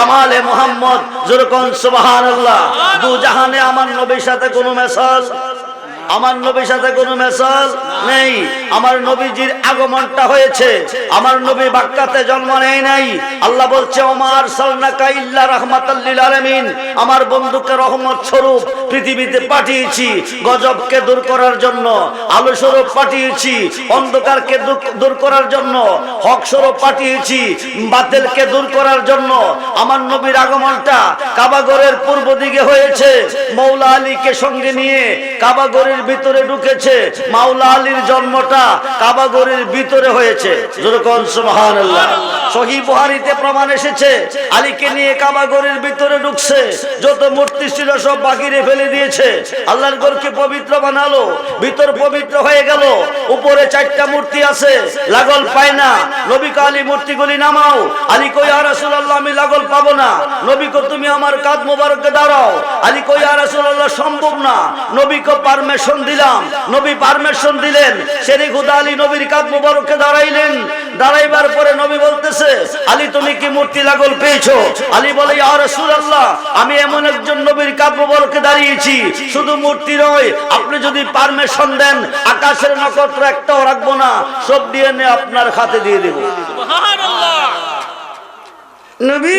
কামালে মোহাম্মদ যেরকম সুবাহান আল্লাহ দু জাহানে আমার নবীর সাথে কোনো মেসাজ? আমার নবীর সাথে কোনো মেসাজ? নেই। আমার নবীজির আগমনটা হয়েছে। আমার নবী বাক্কাতে জন্ম নেয় নাই। আল্লাহ বলছে ওমার সালনাকা ইল্লা রাহমাতাল্লিল আলামিন। আমার বন্ধুকে রহমত স্বরূপ পৃথিবীতে পাঠিয়েছি, গজবকে দূর করার জন্য আলো স্বরূপ পাঠিয়েছি, অন্ধকারকে দূর- করার জন্য হক স্বরূপ পাঠিয়েছি, বাতিলকে দূর করার জন্য। আমার নবীর আগমনটা কাবাগরের পূর্ব দিকে হয়েছে। মৌলা আলীকে সঙ্গে নিয়ে কাবাগরের ভিতরে ঢুকেছে। মাওলা আলীর জন্মটা কাবাগরের ভিতরে হয়েছে। যেরকম সুবহানাল্লাহ। সহি বুহারিতে প্রমাণ এসেছে। আলীকে নিয়ে কাবাগরের ভিতরে ঢুকছে। যত মূর্তি ছিল সব বাকিরে ফেলে দিয়েছে। আল্লাহর ঘরকে পবিত্র বানালো। ভিতর পবিত্র হয়ে গেল। উপরে চারটা মূর্তি আছে। লাগল পায় না। নবী কালী মূর্তিগুলি নামাও। আলী কই আর রাসূলুল্লাহ, আমি লাগল পাবো না। নবী কো, তুমি আমার কাঁধ মোবারকে দাঁড়াও। আলী কই আর রাসূলুল্লাহ, সম্ভব না। নবী কো, পারমিশন দিলাম। নবী পারমিশন দিলেন। শেরি খুদা আলী নবীর কাঁধ মোবারকে দাঁড়াইলেন। দাঁড়াইবার পরে নবী বলতেছে আলী তুমি কি মূর্তি লাগল পেয়েছ? আলী বলে ইয়া রাসূলুল্লাহ আমি এমন একজন নবীর কাঁধ মোবারকে দাঁড়িয়েছি। শুধু মূর্তি নয় আপনি যদি পারমিশন দেন আকাশের নক্ষত্র একটাও রাখব না সব ডিএনএ আপনার খাতে দিয়ে দেব। নবী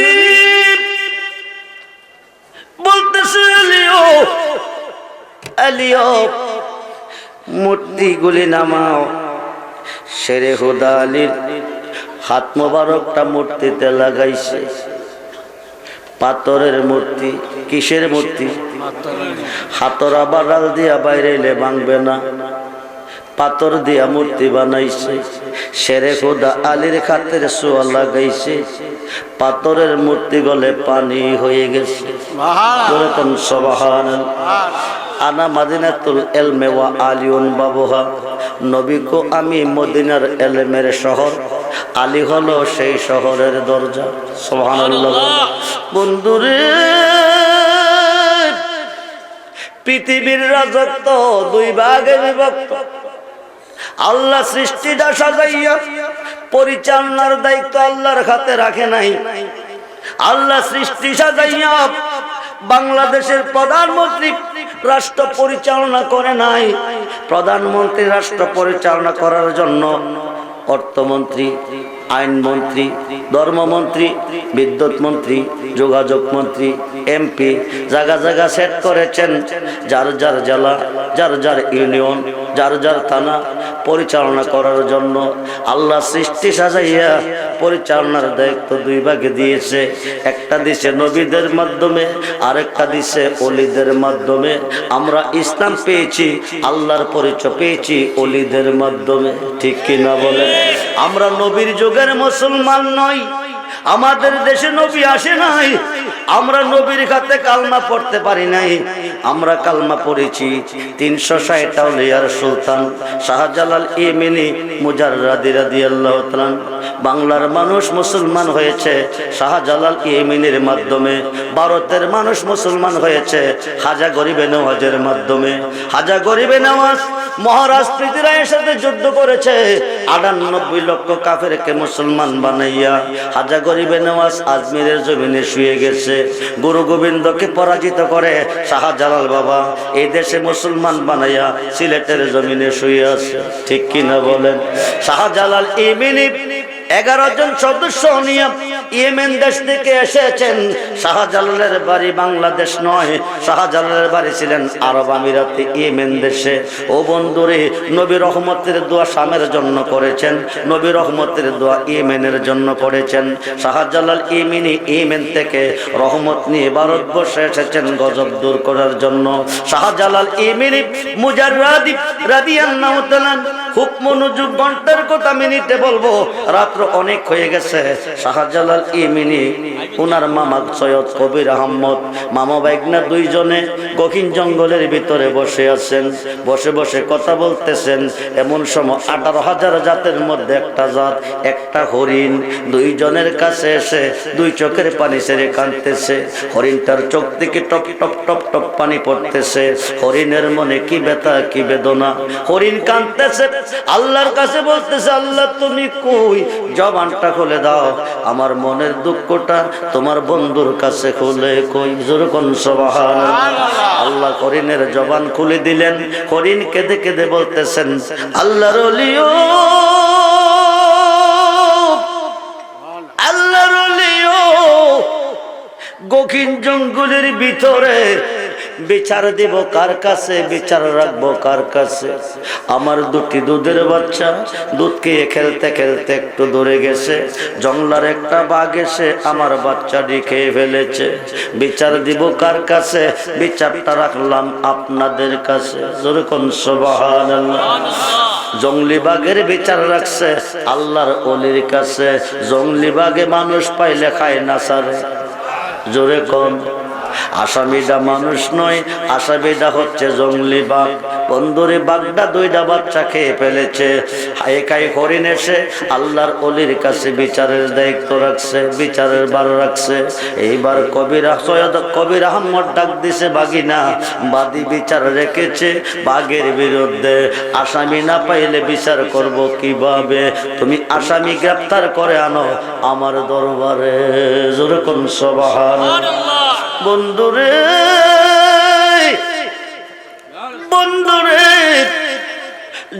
বলতেছে আলিও আলিও মূর্তিগুলি নামাও। শেরে হুদা আলীর হাত মোবারকটা মূর্তিতে লাগাইছে। পাথরের মূর্তি কিসের মূর্তি? হাতর আবার দিয়া বাইরে এলে ভাঙবে না। পাথর দিয়া মূর্তি বানাইছে। শেরে খোদা আলীর খাতের সোয়া লাগাইছে। পাথরের মূর্তি গলে পানি হয়ে গেছে। সবাহান আনা মাদিনাতুল এলমে ওয়া আলিউন বাবুহা। নবী কো আমি মদিনার এলমের শহর। আলী হলো সেই শহরের দরজা। সুবহানাল্লাহ। বন্ধুরে, পৃথিবীর রাজত্ব দুই ভাগে বিভক্ত। আল্লাহ সৃষ্টিটা সাজাইয়া পরিচালনার দায়িত্ব আল্লাহর হাতে রাখে নাই। আল্লাহ সৃষ্টি সাজাইয়া বাংলাদেশের প্রধানমন্ত্রী রাষ্ট্র পরিচালনা করে নাই। প্রধানমন্ত্রী রাষ্ট্র পরিচালনা করার জন্য অর্থমন্ত্রী, আইনমন্ত্রী, ধর্মমন্ত্রী বিদ্যুৎ মন্ত্রী যোগাযোগ মন্ত্রী, এমপি জায়গা জায়গা সেট করেছেন। যার যার জেলা, যার যার ইউনিয়ন, যার যার থানা পরিচালনা করার জন্য আল্লাহ সৃষ্টি সাজাইয়া পরিচালনার দায়িত্ব দুই ভাগে দিয়েছে। একটা দিছে নবীদের মাধ্যমে, আরেকটা দিছে অলিদের মাধ্যমে। আমরা ইসলাম পেয়েছি, আল্লাহর পরিচয় পেয়েছি অলিদের মাধ্যমে। ঠিক কিনা বলে? আমরা নবীর যুগের মুসলমান নই, আমাদের দেশে নবী আসে নাই। আমরা নবীর কাছে কালমা পড়তে পারি নাই। আমরা কালমা পড়েছি তিনশো ষাট আউলিয়ার সুলতান শাহজালাল ইমিনি মুজাররাদি রাদিয়াল্লাহু বাংলার মানুষ মুসলমান হয়েছে শাহজালাল ইমিনের মাধ্যমে। ভারতের মানুষ মুসলমান হয়েছে হাজা গরিবে নওয়াজের মাধ্যমে। হাজা গরিবে নওয়াজ মহারাজ পৃথিবীর সাথে যুদ্ধ করেছে। আটানব্বই লক্ষ কাফেরকে মুসলমান বানাইয়া হাজা গরিবে নওয়াজ আজমিরের জমিনে শুয়ে গেছে। গুরু গোবিন্দকে পরাজিত করে শাহজালাল বাবা এই দেশে মুসলমান বানাইয়া সিলেটের জমিনে শুয়ে আছে। ঠিক কিনা বলেন? শাহজালাল এগারো জন সদস্য নিয়ে ইয়েমেন দেশ থেকে এসেছেন। শাহজালালের বাড়ি বাংলাদেশ নয়। শাহজালালের বাড়ি ছিলেন আরব আমিরাতে ইয়েমেন দেশে। ও বন্ধুরে, নবী রহমতের দোয়া শামের জন্য করেছেন। নবী রহমতের দোয়া ইয়েমেনের জন্য করেছেন। শাহজালাল ইমিনি ইয়েমেন থেকে রহমত নিয়ে ভারতবর্ষে এসেছেন গজব দূর করার জন্য। শাহজালাল ইমিনি মুজাররাদি রাদিয়াল্লাহু তাআলা হুকম নজুব ঘণ্টার কথা মিনিটে বলব। রাত্র অনেক হয়ে গেছে। শাহজালাল জাতের মধ্যে একটা জাত, একটা হরিণ। দুইজনের কাছে এসে দুই চোখের পানি ছেড়ে কাঁদতেছে। হরিণটার চোখ থেকে টপ টপ টপ টপ পানি পড়তেছে। হরিণের মনে কি ব্যথা, কি বেদনা। হরিণ কাঁদতেছে, আল্লাহর কাছে বলতেছে, আল্লাহ, তুমি কই? জবানটা খুলে দাও। আমার মনের দুঃখটা তোমার বন্ধুর কাছে খুলে কই? যেরকম সবাহান আল্লাহ করিনের জবান খুলে দিলেন। করিন কেঁদে কেঁদে বলতেছেন, আল্লাহর অলিও আল্লাহর অলিও গখিন জঙ্গলের ভিতরে বিচার দিব কার কাছে? বিচার রাখব কার কাছে? আমার দুটি দুধের বাচ্চা, দুধ খেয়ে খেলতে খেলতে একটু দূরে গেছে। জংলার একটা বাঘ এসে আমার বাচ্চাটি খেয়ে ফেলেছে। বিচার দিব কার কাছে? বিচারটা রাখলাম আপনাদের কাছে। যেরকম সবাহান জঙ্গলি বাঘের বিচার রাখছে আল্লাহর অলির কাছে। জঙ্গলি বাঘে মানুষ পাইলে খায় না সারে। জোরে কম আসামিটা মানুষ নয় আসামিটা হচ্ছে জঙ্গলি বাঘ। বন্ধুরে বাঘটা দুইটা বাচ্চা খেয়ে ফেলেছে। একাই হরিণ এসে আল্লাহর অলির কাছে বিচারের দায়িত্ব রাখছে, বিচারের বার রাখছে। এইবার কবির সৈয়দ কবির আহমদ ডাক দিছে, বাগিনা, বাদী বিচার রেখেছে বাঘের বিরুদ্ধে। আসামি না পাইলে বিচার করব কীভাবে? তুমি আসামি গ্রেপ্তার করে আনো আমার দরবারে। যেরকম সবাহান বন্ধুরে বন্ধুরে,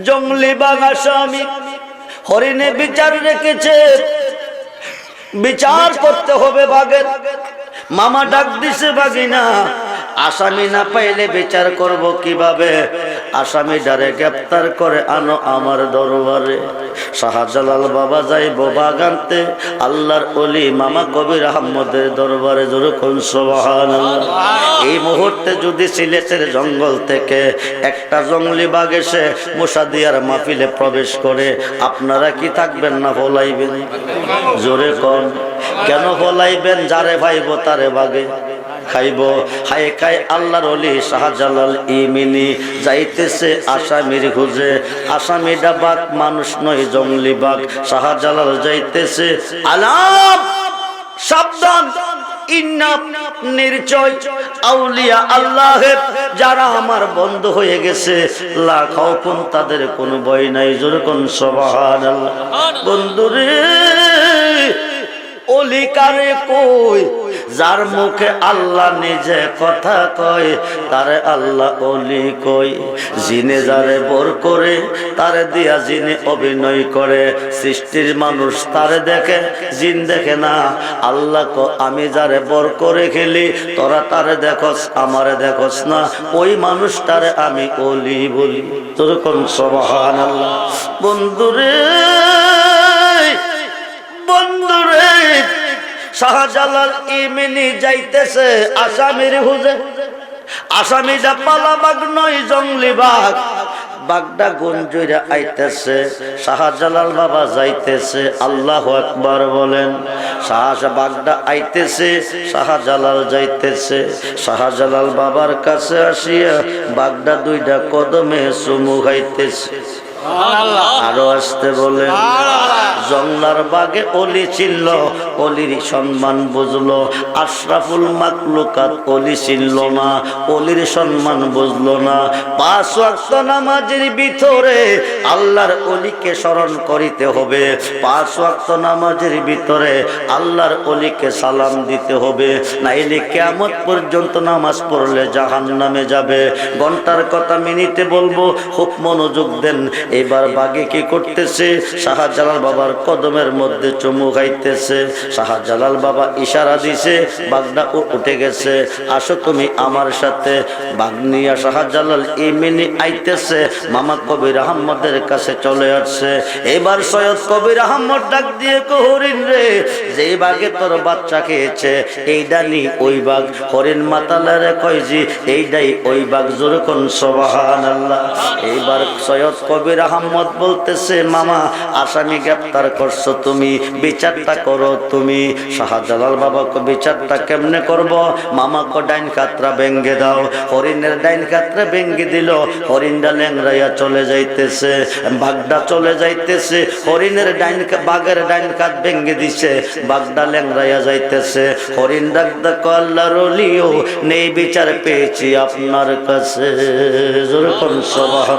জঙ্গলি বাঘা স্বামী হরিণে বিচার রেখেছে। বিচার করতে হবে বাঘের। মামা ডাক দিছে বাগিনা আসামি না পাইলে বিচার করব কীভাবে? আসামি ডারে গ্রেপ্তার করে আনো আমার দরবারে। শাহজালাল বাবা যাই যাইব বাগানতে আল্লাহর অলি মামা কবির আহমদের দরবারে যেরকম সোহান এই মুহূর্তে যদি সিলেটের জঙ্গল থেকে একটা জঙ্গলি বাঘ এসে মুসাদিয়ার মাহফিলে প্রবেশ করে, আপনারা কি থাকবেন না ফলাইবেন? জোরে কন, কেন ফলাইবেন? যারে ভাইব তারে বাগে। খাইব হায় খাই আল্লাহর অলি শাহজালাল ইমিনি। যাইতেছে আসামির খুঁজে আসামিটা বাঘ মানুষ নয়, জঙ্গলি বাঘ। শাহজালাল যাইতেছে। আলাম! সাবধান। নির্চয় যারা আমার বন্ধ হয়ে গেছে। কোন তাদের কোনো নাই। বন্ধুরে অলিকারে কই? যার মুখে আল্লাহ নিজে কথা কয়, তারে আল্লাহ অলি কই জিনে যারে বর করে, তারে দিয়া জিনে অভিনয় করে, সৃষ্টির মানুষ তারে দেখে, জিন দেখে না। আল্লাহ কো আমি যারে বর করে খেলি, তোরা তারে দেখস, আমারে দেখস না। ওই মানুষটারে আমি অলি বলি। তোর কোন সবাহান আল্লাহ বন্ধুরে বন্ধুরে শাহজালাল ইমিনি যাইতেছে আসামির হুজে। আসামিটা পালা বাঘ নয় জঙ্গলি বাঘ বাগদা গঞ্জুরা আইতেছে, শাহজালাল বাবা যাইতেছে, আল্লাহ একবার বলেন। শাহ বাগদা আইতেছে, শাহজালাল যাইতেছে, শাহজালাল বাবার কাছে আসিয়া বাগদা দুইটা কদমে চুমু খাইতেছে। আরও আসতে বলে জংলার বাগে অলি ছিল অলির সম্মান বুঝলো। আশরাফুল মাকলুকাত অলি ছিল না অলির সম্মান বুঝলো না। পাঁচ ওয়াক্ত নামাজের ভিতরে আল্লাহর অলিকে স্মরণ করিতে হবে। পাঁচ ওয়াক্ত নামাজের ভিতরে আল্লাহর অলিকে সালাম দিতে হবে। নাইলে কেমন পর্যন্ত নামাজ পড়লে জাহান নামে যাবে। ঘণ্টার কথা মিনিটে বলব খুব মনোযোগ দেন। এবার বাগে কি করতেছে? শাহজালাল বাবার কদমের মধ্যে চুমু খাইতেছে। শাহজালাল বাবা ইশারা দিছে বাগদা উঠে গেছে। আসো তুমি আমার সাথে। বাগনিয়া শাহজালাল ইমিনি আইতেছে। মামা কবির আহমদের কাছে চলে আসছে। এবার সৈয়দ কবির আহমদ ডাক দিয়ে কহরিন রে যে বাগে তোর বাচ্চা খেয়েছে এইটা নি ওই বাঘ হরিণ মাতালারে কয়জি এইটাই ওই বাঘ জোরকন সবাহান আল্লাহ এইবার সৈয়দ কবির আহমদ বলতেছে, মামা, আসামি গ্রেপ্তার করছ তুমি, বিচারটা করো তুমি। শাহজালাল বাবাকে বিচারটা কেমনে করব? মামাকে ডাইন কাতরা ভেঙ্গে দাও। হরিণের ডাইন কাতরা ভেঙ্গে দিল। হরিণটা ল্যাংরাইয়া চলে যাইতেছে বাগদা চলে যাইতেছে। হরিণের ডাইন বাঘের ডাইন কাত ভেঙ্গে দিছে বাগদা ল্যাংরাইয়া যাইতেছে। হরিণ ডাকদা কল্লা রলিও নেই বিচার পেয়েছি আপনার কাছে। যেরকম সবাহ!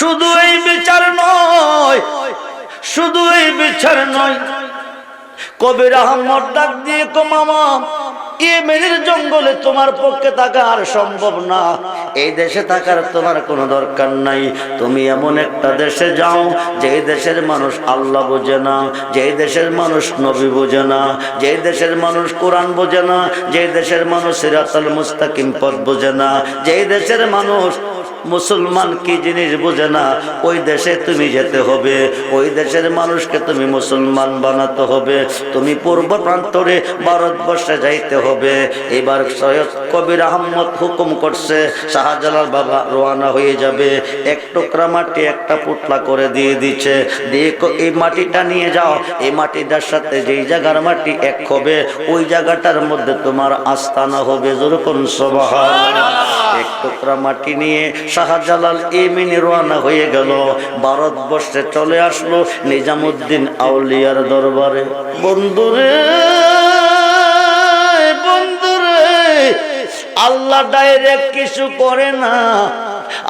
শুধু এই বিচার নয় শুধু এই বিচার নয়। কবির আহমদ ডাক দিয়ে কো মামা ইয়েমেনের জঙ্গলে তোমার পক্ষে থাকা আর সম্ভব না। এই দেশে থাকার তোমার কোনো দরকার নাই। তুমি এমন একটা দেশে যাও যে দেশের মানুষ আল্লাহ বোঝে না যে দেশের মানুষ নবী বোঝে না যে দেশের মানুষ কোরআন বোঝে না যে দেশের মানুষ সিরাতাল মুস্তাকিম পথ বোঝে না যে দেশের মানুষ মুসলমান কি জিনিস বোঝে না, ওই দেশে তুমি যেতে হবে, ওই দেশের মানুষকে তুমি মুসলমান বানাতে হবে। তুমি পূর্ব প্রান্তরে ভারতবর্ষে যাইতে হবে এবার সৈয়দ কবির আহমদ হুকুম করছে, শাহজালাল বাবা রোয়ানা হয়ে যাবে। এক টুকরা মাটি একটা পুতলা করে দিয়ে দিচ্ছে। দিয়ে এই মাটিটা নিয়ে যাও। এই মাটিটার সাথে যেই জায়গার মাটি এক হবে, ওই জায়গাটার মধ্যে তোমার আস্তানা হবে। যেরকম সবাহ এক টুকরা মাটি নিয়ে শাহজালাল এমিনি রওনা হয়ে গেল। ভারতবর্ষে চলে আসলো নিজামুদ্দিন আউলিয়ার দরবারে। বন্ধুরে আল্লাহ ডাইরেক্ট কিছু করে না।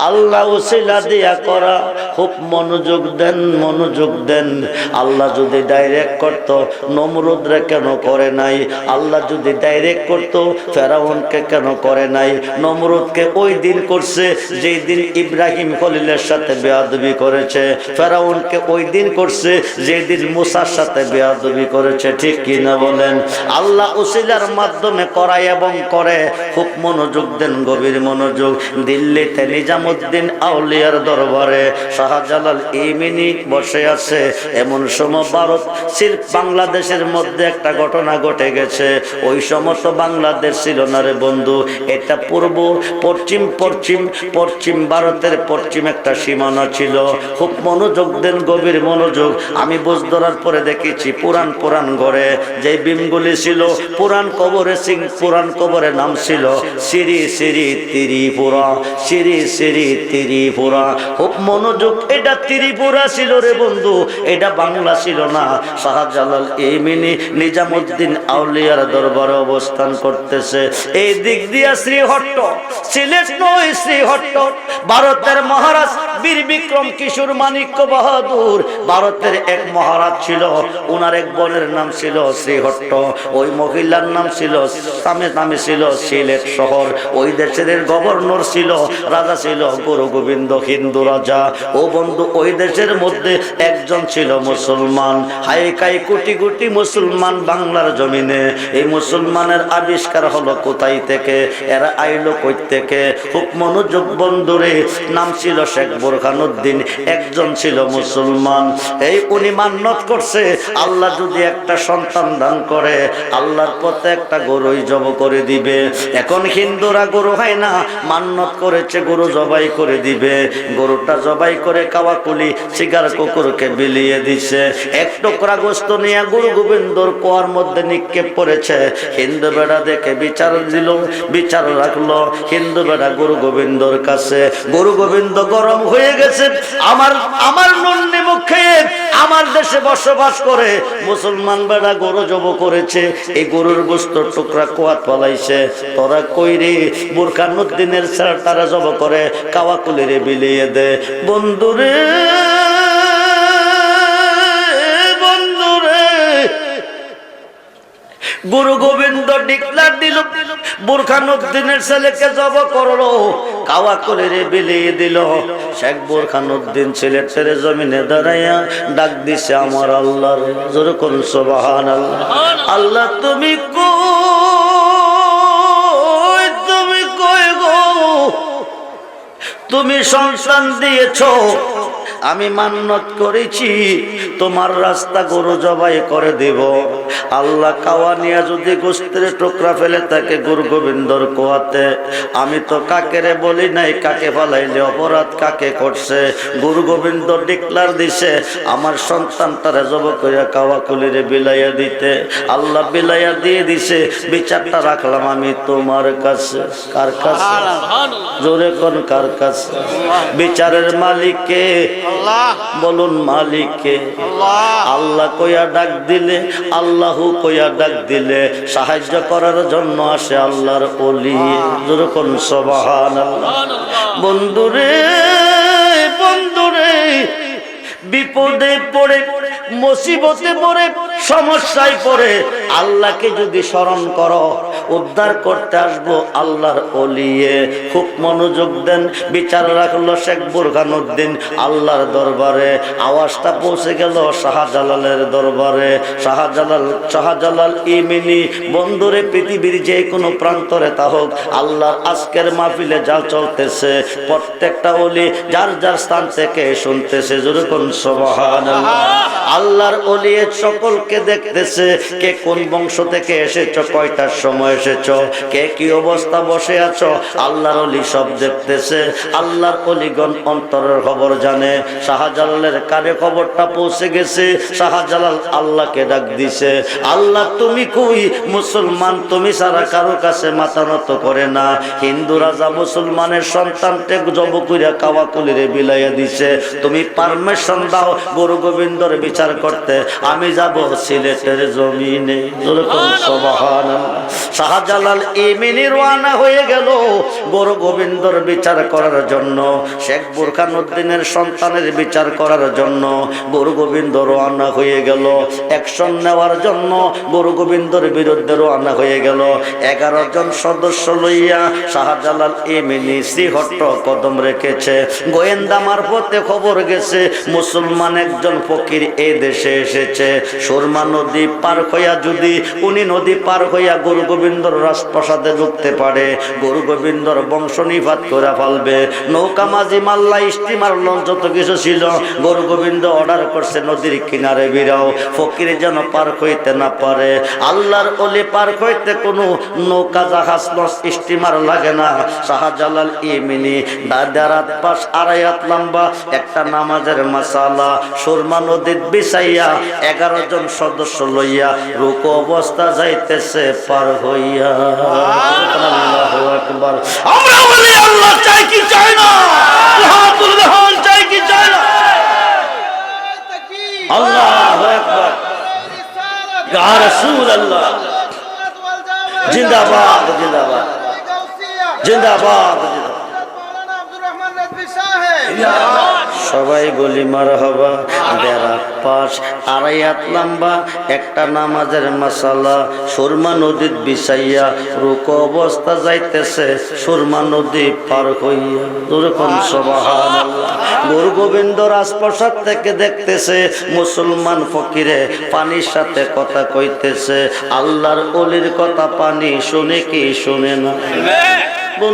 আল্লাহ ওসিলা দিয়া করা। খুব মনোযোগ দেন মনোযোগ দেন। আল্লাহ যদি ডাইরেক্ট করত, নমরুদরে কেন করে নাই? আল্লাহ যদি ডাইরেক্ট করত, ফেরাউনকে কেন করে নাই? নমরুদকে ওই দিন করছে, যেই দিন ইব্রাহিম খলিলের সাথে বেয়াদবি করেছে। ফেরাউনকে ওই দিন করছে, যেই দিন মুসার সাথে বেয়াদবি করেছে। ঠিক কি না বলেন? আল্লাহ উসিলার মাধ্যমে করায় এবং করে। খুব মনোযোগ দেন, গভীর মনোযোগ। দিল্লিতে নিজামুদ্দিন আউলিয়ার দরবারে শাহজালাল ইমিনি বসে আছে। এমন সময় ভারত সিল্ক বাংলাদেশের মধ্যে একটা ঘটনা ঘটে গেছে। ওই সমস্ত বাংলাদেশ ছিল না রে বন্ধু। এটা পূর্ব, পশ্চিম পশ্চিম পশ্চিম ভারতের পশ্চিম একটা সীমানা ছিল। খুব মনোযোগ দেন, গভীর মনোযোগ। আমি বুঝ ধরার পরে দেখেছি পুরান পুরান ঘরে যে বিমগুলি ছিল, পুরান কবরে সিং, পুরান কবরে নাম ছিল সিরি সিরি ত্রিপুরা, সিরি সিরি ত্রিপুরা। খুব মনোযোগ, এটা ত্রিপুরা ছিল রে বন্ধু, এটা বাংলা ছিল না। শাহজালাল নিজামুদ্দিন আউলিয়ার দরবারে অবস্থান করতেছে। এই দিক দিয়া শ্রীহট্ট, সিলেট নয় শ্রীহট্ট, ভারতের মহারাজ বীর বিক্রম কিশোর মানিক্য বাহাদুর, ভারতের এক মহারাজ ছিল ওনার এক বোনের নাম ছিল শ্রীহট্ট, ওই মহিলার নাম ছিল নামে নামে ছিল সিলেট শহর, ওই দেশের গভর্নর ছিল, রাজা ছিল গুরু গোবিন্দ, হিন্দু রাজা। ও বন্ধু, ওই দেশের মধ্যে একজন ছিল মুসলমান। হাইকাই কোটি কোটি মুসলমান বাংলার জমিনে। এই মুসলমানের আবিষ্কার হলো কোথায় থেকে? এরা আইলো কই থেকে? খুব মনোযোগ বন্ধুরে নাম ছিল শেখ বোরখানুদ্দিন একজন ছিল মুসলমান। এই উনি মান্যত করছে, আল্লাহ যদি একটা সন্তান দান করে, আল্লাহর পথে একটা গরুই জব করে দিবে। এখন হিন্দুরা গরু হয় না মান্যত করেছে গরু জবাই করে দিবে। গরুটা জবাই করে কাওয়াকুলি শিকার কুকুরকে বিলিয়ে দিছে। এক টুকরা গোস্ত নিয়ে গুরু গোবিন্দর কোয়ার মধ্যে নিক্ষেপ করেছে। হিন্দু বেড়া দেখে বিচার দিল, বিচার রাখল। হিন্দু বেড়া গুরু গোবিন্দর কাছে, গুরু গোবিন্দ, গরম হয়ে গেছে। আমার আমার নন্দি মুখে, আমার দেশে বসবাস করে। মুসলমান বেড়া গরু জব করেছে। এই গরুর গোস্ত টুকরা কোয়াত পালাইছে। তোরা কইরে বোরখানুদ্দিনের স্যার তারা জব করে। কাওয়াকুলিরে বিলিয়ে দে। বন্ধুরে গুরু গোবিন্দ ডিক্লার দিল বুরখানুদ্দিনের ছেলেকে জব করল কাওয়া করে বিলিয়ে দিল। শেখ বুরখানুদ্দিন ছেলের ছেলে জমিনে দাঁড়াইয়া ডাক দিছে, আমার আল্লাহ আল্লাহ, তুমি কই তুমি সন্তান দিয়েছ। আমি মান্নত করেছি তোমার রাস্তা গরু জবাই করে দেব। আল্লাহ কাওয়া নিয়ে যদি গোস্তের টুকরা ফেলে তাকে গুরু গোবিন্দর কোয়াতে। আমি তো কাকেরে বলি নাই কাকে ফালাইলে অপরাধ কাকে করছে? গুরু গোবিন্দ ডিক্লার দিছে আমার সন্তান তারা জব করিয়া কাওয়া কুলিরে বিলাইয়া দিতে। আল্লাহ বিলাইয়া দিয়ে দিছে বিচারটা রাখলাম আমি তোমার কাছে। কার কাছে? জোরে কোন কার কাছে? বিচারের মালিককে। বলুন মালিককে। আল্লাহ কইয়া ডাক দিলে আল্লাহু কইয়া ডাক দিলে সাহায্য করার জন্য আসে আল্লাহর অলি যেরকম সবাহান বন্ধুরে বন্ধুরে, বিপদে পড়ে, মুসিবতে পড়ে সমস্যায় পড়ে আল্লাহকে যদি স্মরণ করো, উদ্ধার করতে আসব আল্লাহর অলিয়ে খুব মনোযোগ দেন, বিচার রাখল শেখ বুরখানুদ্দিন আল্লাহর দরবারে। আওয়াজটা পৌঁছে গেল শাহজালালের দরবারে। শাহজালাল শাহজালাল ইমিনি, বন্ধুরে পৃথিবীর যে কোনো প্রান্তরে তা হোক, আল্লাহর আজকের মাহফিলে যা চলতেছে, প্রত্যেকটা অলি যার যার স্থান থেকে শুনতেছে যেরকম সবহান আল্লাহর অলিয়ে সকলকে দেখতেছে কে কোন বংশ থেকে এসেছ, কয়টার সময় এসেছ, কে কি অবস্থা বসে আছো। আল্লাহর অলি সব দেখতেছে, আল্লাহর অলিগণ অন্তরের খবর জানে। শাহজালালের কানে খবরটা পৌঁছে গেছে, শাহজালাল আল্লাহকে ডাক দিছে, আল্লাহ, তুমি কই? মুসলমান তুমি সারা কারও কাছে মাথা নত করে না। হিন্দু রাজা মুসলমানের সন্তানকে জব করিয়া কাওয়া কুলিরে বিলাইয়া দিছে, তুমি পারমিশন দাও, গুরু গোবিন্দর বিচার করতে, আমি যাব সিলেটের জমিনে। শাহজালাল ইমিনি রওনা হয়ে গেল গুরু গোবিন্দর বিচার করার জন্য, শেখ বুরখান উদ্দিনের সন্তানের বিচার করার জন্য। গুরু গোবিন্দ রওনা হয়ে গেল, অ্যাকশন নেওয়ার জন্য গুরু গোবিন্দর বিরুদ্ধে রওনা হয়ে গেল। এগারো জন সদস্য লইয়া শাহজালাল ইমিনি শ্রীহট্ট কদম রেখেছে। গোয়েন্দা মারফতে খবর গেছে, মুসলমান একজন ফকির এ দেশে এসেছে। সুরমা নদী পার হইয়া যদি উনি নদী পার হইয়া গুরু গোবিন্দর রাজপ্রাসাদে ঢুকতে পারে, গুরু গোবিন্দর বংশ নিপাত করে ফেলবে। নৌকা মাঝি মাল্লা স্টিমার লঞ্চ যত কিছু ছিল, গুরু গোবিন্দ অর্ডার করছে নদীর কিনারে বিরাও। ফকির যেন পার হইতে না পারে, আল্লাহর অলি পার হইতে কোনো নৌকা, জাহাজ লঞ্চ স্টিমার লাগে না। শাহজালাল ইমিনি দাদারাত পাশ আড়াই হাত লম্বা, একটা নামাজের মাসালা। সুরমা নদীর বিছাইয়া এগারো জন সদস্য লইয়া রুক অবস্থা যাইতেছে পার হইয়া। আকবার। আমরা বলি আল্লাহ চাই কি চাই না? চাই কি চাই না? আল্লাহু আকবার। রাসূলুল্লাহ। জিন্দাবাদ জিন্দাবাদ। জিন্দাবাদ সবাই বলি মার হবা বেড়া পাশ, আড়াই হাত লম্বা, একটা নামাজের মশালা সুরমা নদীর বিছাইয়া রুক অবস্থা যাইতেছে, সুরমা নদী পার হইয়া। দুরকম সবাহান গুরু গোবিন্দ রাজপ্রসাদ থেকে দেখতেছে, মুসলমান ফকিরে পানির সাথে কথা কইতেছে। আল্লাহর অলির কথা পানি শুনে কি শুনে না?